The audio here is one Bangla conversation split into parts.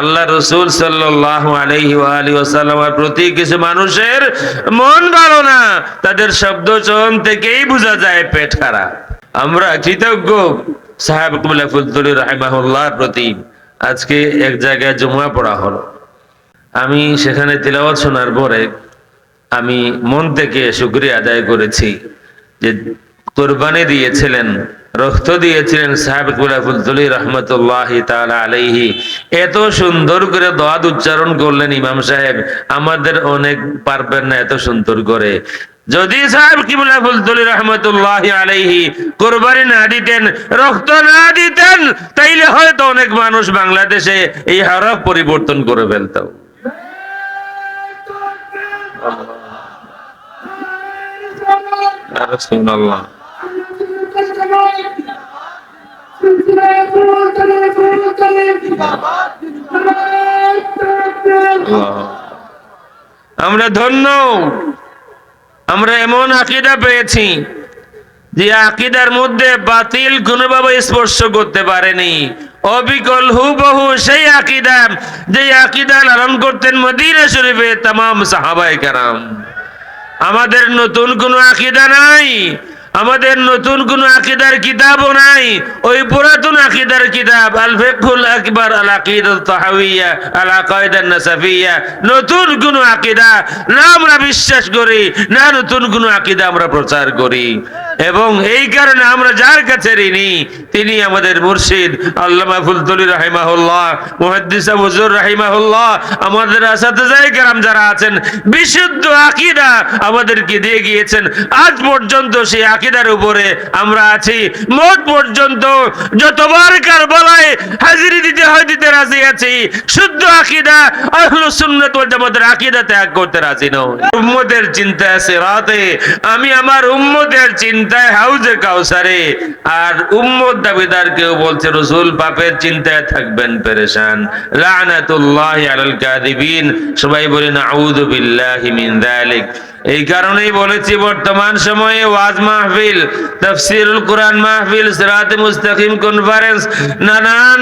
আল্লাহ রসুল ওয়াসাল্লামের প্রতি কিছু মানুষের মন ভালো না, তাদের শব্দ চয়ন থেকেই বোঝা যায় পেট খারাপ। আমরা কৃতজ্ঞ সাহেব কুমলা রাহিমাহুল্লাহর প্রতি। আজকে এক জায়গায় জমা পড়া হলো। আমি সেখানে তিলাওয়াত শোনার পরে আমি মন থেকে শুক্রিয়া আদায় করেছি যে কোরবানি দিয়েছিলেন রক্ত দিয়েছিলেন সাহেব গুলাফুলতুলি রহমতুল্লাহ আলাইহি। এত সুন্দর করে দোয়াদ উচ্চারণ করলেন ইমাম সাহেব। আমাদের অনেক পারবেন না এত সুন্দর করে। যদি সাহেব কিবুলা ফুলতুলি রহমতুল্লাহ আলাইহি কোরবানি না দিতেন, রক্ত না দিতেন, তাইলে হয়তো অনেক মানুষ বাংলাদেশে এই হরফ পরিবর্তন করে ফেলতো। রাসূলুল্লাহ আমরা ধন্য। আমরা এমন আকিদা পেয়েছি যে আকিদার মধ্যে বাতিল কোনোভাবে স্পর্শ করতে পারেনি। অবিকল হুবহু সেই আকিদা যে আকিদা লালন করতেন মদিনা শরীফে তাম সাহাবাই কারাম। আমাদের নতুন কোনো আকিদা নাই। আমাদের নতুন কোন আকিদার কিতাবও নাই। ওই পুরাতন আকিদার কিতাব আল ফিকহুল আকবার আল আকিদাত তাহাওয়িয়া আল আকাইদান নাসাফিয়া নতুন কোন আকিদা না আমরা বিশ্বাস করি, না নতুন কোন আকিদা আমরা প্রচার করি। এবং এই কারণে আমরা যার কাছে ঋণী, তিনি আমাদের মুর্শিদ, আল্লামা ফুলতুলি রাহিমাহুল্লাহ, মুহাদ্দিস আমাদের দিয়ে গিয়েছেন। আজ পর্যন্ত সেই উপরে আমরা আছি। মোট পর্যন্ত যতবার কারবালায় হাজিরি দিতে হয় দিতে রাজি আছি। শুদ্ধ আকিদা আহলুস সুন্নাত ওয়াল ত্যাগ করতে রাজি নই। উম্মতের চিন্তায় সিরাতে আমি আমার উম্মতের চিন্তায় হাউজে কাউসারে। আর উম্মত দাবিদার কেউ বলছে, রসুল পাপের চিন্তায় থাকবেন পেরেশান। লানাতুল্লাহ আলাল কাদিবিন সবাই বলেন আউযু বিল্লাহি মিন যালিক। এই কারণেই বলেছি, বর্তমান সময়ে ওয়াজ মাহফিল, তাফসিরুল কোরআন মাহফিল মুস্তাকিম কনফারেন্স, নানান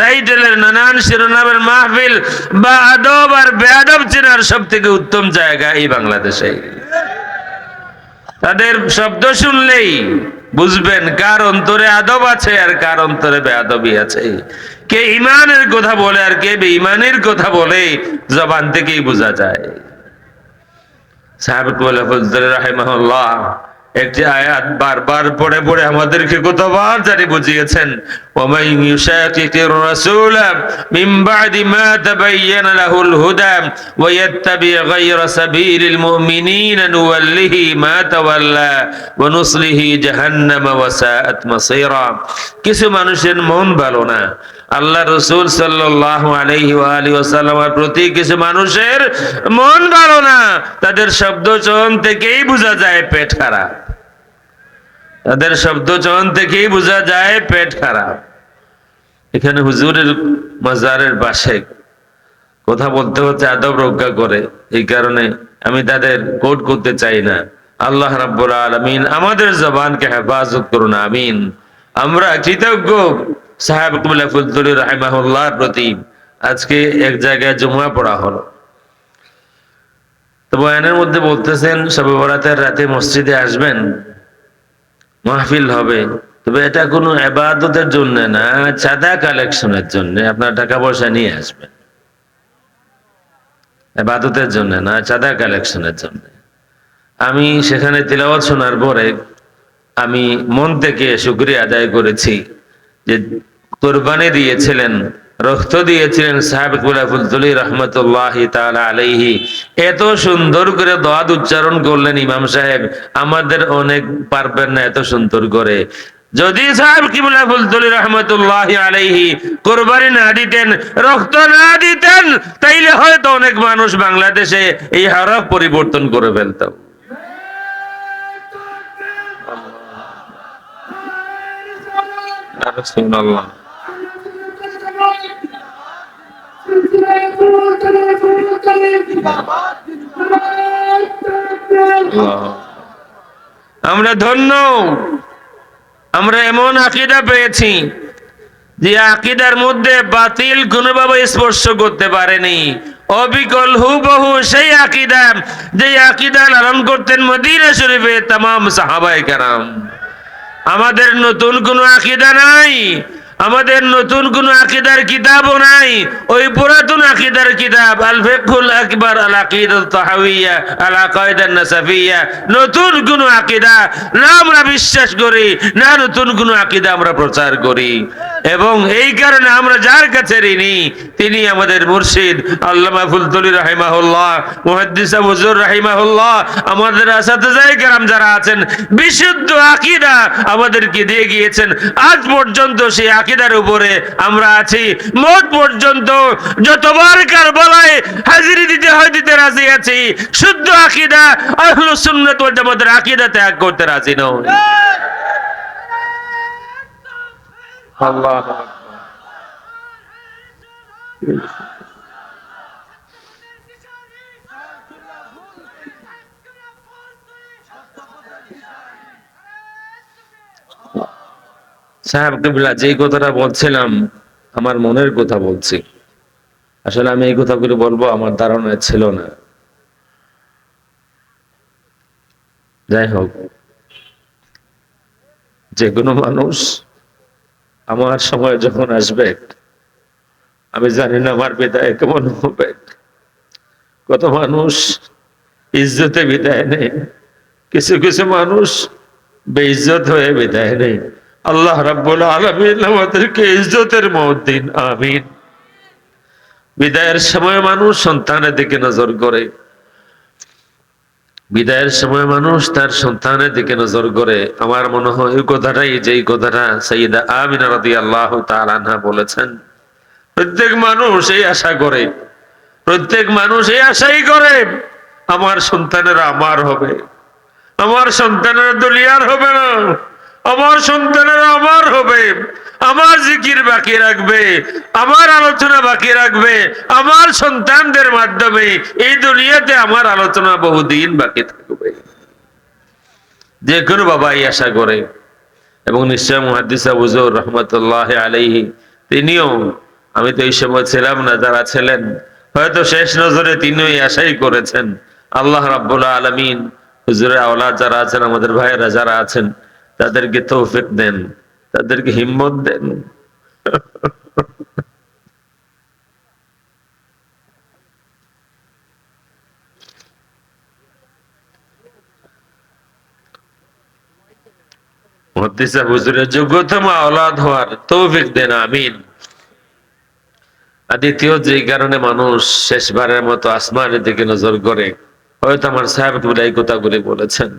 টাইটেলের, নানান শিরোনামের মাহফিল, বা আদব আর বেআদব চেনার সব থেকে উত্তম জায়গা এই বাংলাদেশে। তাদের শব্দ শুনলেই বুঝবেন কার অন্তরে আদব আছে আর কার অন্তরে বেআবি আছে। কে ইমানের কথা বলে আর কে বেঈমানের কথা বলে, জবান থেকেই বোঝা যায়। সাহেব রাহিমাহুল্লাহ একটি আয়াত বারবার পড়ে পড়ে আমাদেরকে কতবার জানি বুঝিয়েছেন, ওমাই কিছু মানুষের মন ভালো না। আল্লাহ রসুল সাল্লাসাল্লামের প্রতি কিছু মানুষের মন ভালো না। তাদের শব্দ চয়ন থেকেই বোঝা যায় পেট খারাপ। তাদের শব্দ চয়ন থেকেই বোঝা যায়, পেট খারাপ। এখানে হুজুরের মাজারের পাশে কথা বলতে হচ্ছে আদব রক্ষা করে। এই কারণে আমি তাদের কোট করতে চাই না। আল্লাহ রাব্বুল আলামিন আমাদের জবানকে হেফাজত করুন, আমিন। আমরা কৃতজ্ঞ সাহেব কুমলা ফুলতুলি প্রতি। আজকে এক জায়গায় জমা পড়া হলো। তো বয়ানের মধ্যে বলতেছেন, সবে বরাতের রাতে মসজিদে আসবেন। মাহফিল হবে। তবে এটা কোনো এবাদতের জন্য না চাঁদা কালেকশনের জন্য। আপনার টাকা পয়সা নিয়ে আসবেন। এবাদতের জন্য না চাঁদা কালেকশনের জন্য। আমি সেখানে তিলাওয়াত শোনার পরে আমি মন থেকে শুক্রিয়া আদায় করেছি যে কোরবানি দিয়েছিলেন রক্ত দিয়েছিলেন সাহেব রহমতুল্লাহ আলাইহি। এত সুন্দর করে দোয়াদ উচ্চারণ করলেন ইমাম সাহেব। আমাদের অনেক পারবেন না এত সুন্দর করে। যদি সাহেব কিবুলা ফুলতুলি রহমতুল্লাহ আলাইহি কোরবানি না দিতেন, রক্ত না দিতেন, তাইলে হয়তো অনেক মানুষ বাংলাদেশে এই হরফ পরিবর্তন করে ফেলতো। রাসূলুল্লাহ আল্লাহ। আমরা ধন্য। আমরা এমন আকিদা পেয়েছি যে আকিদার মধ্যে বাতিল কোনোভাবে স্পর্শ করতে পারেনি। অবিকল হুবহু সেই আকিদা যে আকিদা লালন করতেন মদিনা শরীফে তামাম সাহাবাই কারাম। আমাদের নতুন কোনো আকিদা নাই। আমাদের নতুন কোন আকিদার কিতাবও নাই। ওই পুরাতন আকিদার কিতাব আল ফিকহুল আকবার আল আকিদাত তাহাওয়িয়া আল নতুন কোন আকিদা না আমরা বিশ্বাস করি, না নতুন কোন আকিদা আমরা প্রচার করি। এবং এই কারণে আমরা যার কাছে ঋণী, তিনি আমাদের মুর্শিদ, আল্লামা ফুলতলি রাহিমাহুল্লাহ, মুহাদ্দিস হুজুর রাহিমাহুল্লাহ, আমাদের যারা আছেন, বিশুদ্ধ আকীদা আমাদেরকে দিয়ে গিয়েছেন। আজ পর্যন্ত সেই আকীদার উপরে আমরা আছি। মোট পর্যন্ত যতবার কারবালায় হাজিরি দিতে হয় দিতে রাজি আছি। শুদ্ধ আকিদা আহলুস সুন্নাত ওয়াল জামাতের আকিদা ত্যাগ করতে রাজি নই। আল্লাহ। সাহেব কবিলা যেই কথাটা বলছিলাম, আমার মনের কথা বলছি। আসলে আমি এই কথাগুলো বলব, আমার ধারণায় ছিল না। যাই হোক, যে কোনো মানুষ আমার সময় যখন আসবে, আমি জানি না আমার বিদায় কেমন হবে। কত মানুষ ইজ্জতে বিদায় নেই, কিছু কিছু মানুষ বেইজ্জত হয়ে বিদায় নেই। আল্লাহ রাব্বুল আলামিন আমাদেরকে ইজ্জতের মত দিন আমিন। বিদায়ের সময় মানুষ সন্তানের দিকে নজর করে। বিদায়ের সময় মানুষ তার সন্তানের দিকে নজর করে। আমার মনে হয় এই কথাটাই, যেই কথাটা সৈয়দা আমিনা রাদিয়াল্লাহু তাআলা আনহা বলেছেন, প্রত্যেক মানুষ এই আশা করে, প্রত্যেক মানুষ এই আশাই করে, আমার সন্তানেরা আমার হবে, আমার সন্তানেরা দুলিয়ার হবে না। আমার সন্তানেরা আমার হবে, আমার জিকির বাকি রাখবে, আমার আলোচনা বাকি রাখবে, আমার সন্তানদের মাধ্যমে এই দুনিয়াতে আমার আলোচনা বহুদিন বাকি থাকবে। যে কোনো বাবা এই আশা করে, এবং নিশ্চয় মুহাদ্দিসা হুজুর রহমতুল্লাহ আলাইহি, তিনিও, আমি তো এই সময় ছিলাম না, যারা ছিলেন, হয়তো শেষ নজরে তিনিও এই আশাই করেছেন, আল্লাহ রাব্বুল আলামিন, হুজুরের আওলাদ যারা আছেন, আমাদের ভাইয়েরা যারা আছেন তাদেরকে তৌফিক দেন, তাদেরকে হিম্মত দেন। যোগ্যতম আওলাদ হওয়ার তৌফিক দেন, আমিন। দ্বিতীয় যে কারণে মানুষ শেষবারের মতো নজর করে, হয়তো আমার সাহেব এই বলেছেন।